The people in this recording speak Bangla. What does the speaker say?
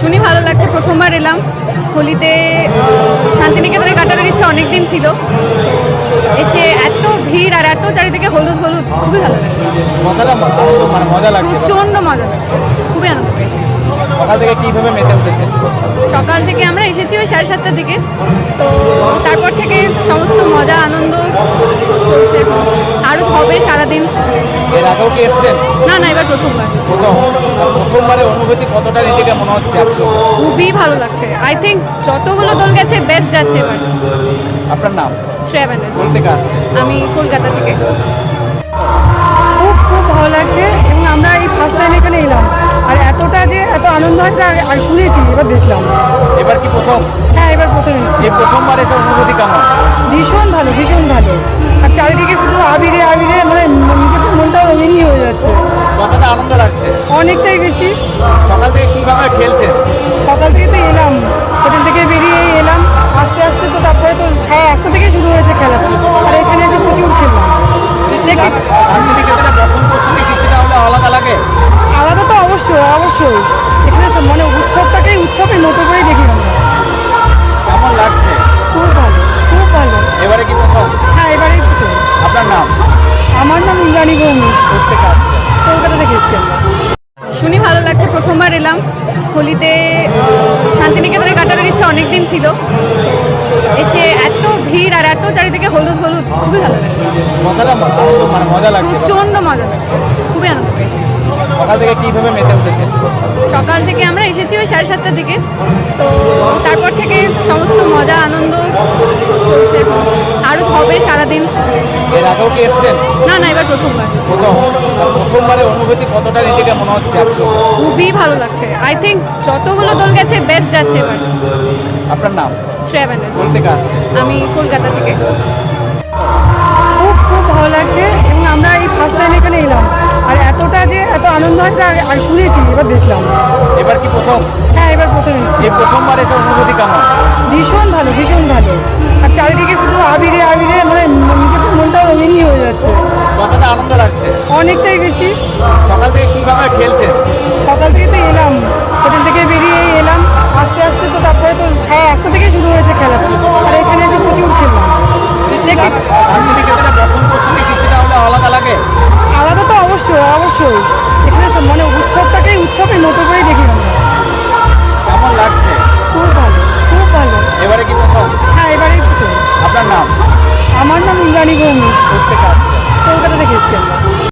শুনি ভালো লাগছে প্রথমবার এলাম। হোলিতে শান্তিনিকেতনে কাটানোর ইচ্ছে অনেক দিন ছিল এসে এত ভিড় আর এত চারিদিকে হলুদ হলুদ খুবই ভালো লাগছে। মানে মজা লাগছে। খুবই আনন্দ পেয়েছি। সকাল থেকে কীভাবে মেতে উঠেছে? সকাল থেকে আমরা এসেছি ওই সাড়ে সাতটার দিকে। তো তারপর থেকে সমস্ত মজা আনন্দ চলছে আরও হবে সারাদিন। এর আগেও কি এসছেন? না না এবার প্রথমবার। প্রথম। আর প্রথমবারের অনুভূতি কতটা নিজেকে মনে হচ্ছে খুবই ভালো লাগছে। আই থিঙ্ক যতগুলো দোল গেছে বেস্ট যাচ্ছে এবার। আপনার নাম? শ্রেয়া ব্যানার্জি। থেকে আসছে আমি কলকাতা থেকে। খুব খুব ভালো লাগছে এবং আমরা এই ফার্স্ট টাইম এখানে এলাম। আর এতটা যে এত আনন্দ হচ্ছে আর শুনেছি এবার দেখলাম। এবার কি প্রথম? হ্যাঁ এবার প্রথম এসেছি। প্রথমবার এসে অনুভূতি কেমন? ভীষণ ভালো ভীষণ ভালো। আর চারিদিকে শুধু আবিরে আবিরে অনেকটাই বেশি। সকাল থেকে কীভাবে খেলছেন? সকাল থেকে তো এলাম। হোটেল থেকে বেরিয়ে এলাম। আস্তে আস্তে তো তারপরে তো সাড়ে একটা থেকে শুরু হয়েছে খেলা। আর এখানে এসে প্রচুর খেললাম। লাগছে প্রথমবার এলাম। হোলিতে শান্তিনিকেতনে কাটানোর ইচ্ছে অনেক দিন ছিল। এসে এত ভিড় আর এত চারিদিকে হলুদ হলুদ খুবই ভালো লাগছে। মানে মজা লাগছে? প্রচণ্ড মজা লাগছে। খুবই আনন্দ পেয়েছি। সকাল থেকে কীভাবে মেতে উঠেছে? সকাল থেকে আমরা এসেছি ওই সাড়ে সাতটার দিকে। তো তারপর থেকে সমস্ত মজা আনন্দ আগেও কি এসছেন? না না এবার প্রথমবার। প্রথম। আর প্রথমবারের অনুভূতি কতটা নিজেকে মনে হচ্ছে খুবই ভালো লাগছে। আই থিঙ্ক যতগুলো দোল গেছে বেস্ট যাচ্ছে এবার। আপনার নাম? শ্রেয়া ব্যানার্জি। কোথা থেকে আসছে আমি কলকাতা থেকে। খুব খুব ভালো লাগছে এবং আমরা এই ফার্স্ট টাইম এখানে এলাম। আর এতটা যে এত আনন্দ হচ্ছে আর শুনেছি এবার দেখলাম। এবার কি প্রথম? হ্যাঁ এবার প্রথম এসেছি। প্রথমবার এসে অনুভূতি কেমন? ভীষণ ভালো ভীষণ ভালো। আর চারিদিকে শুধু আবিরে আবিরে মানে নিজের অনেকটাই বেশি। সকাল থেকে কীভাবে খেলছেন? সকাল থেকে তো এলাম। হোটেল থেকে বেরিয়ে এলাম। আস্তে আস্তে তো তারপরে তো সাড়ে একটা থেকে শুরু হয়েছে খেলাটা আর এখানে এসে প্রচুর খেললাম।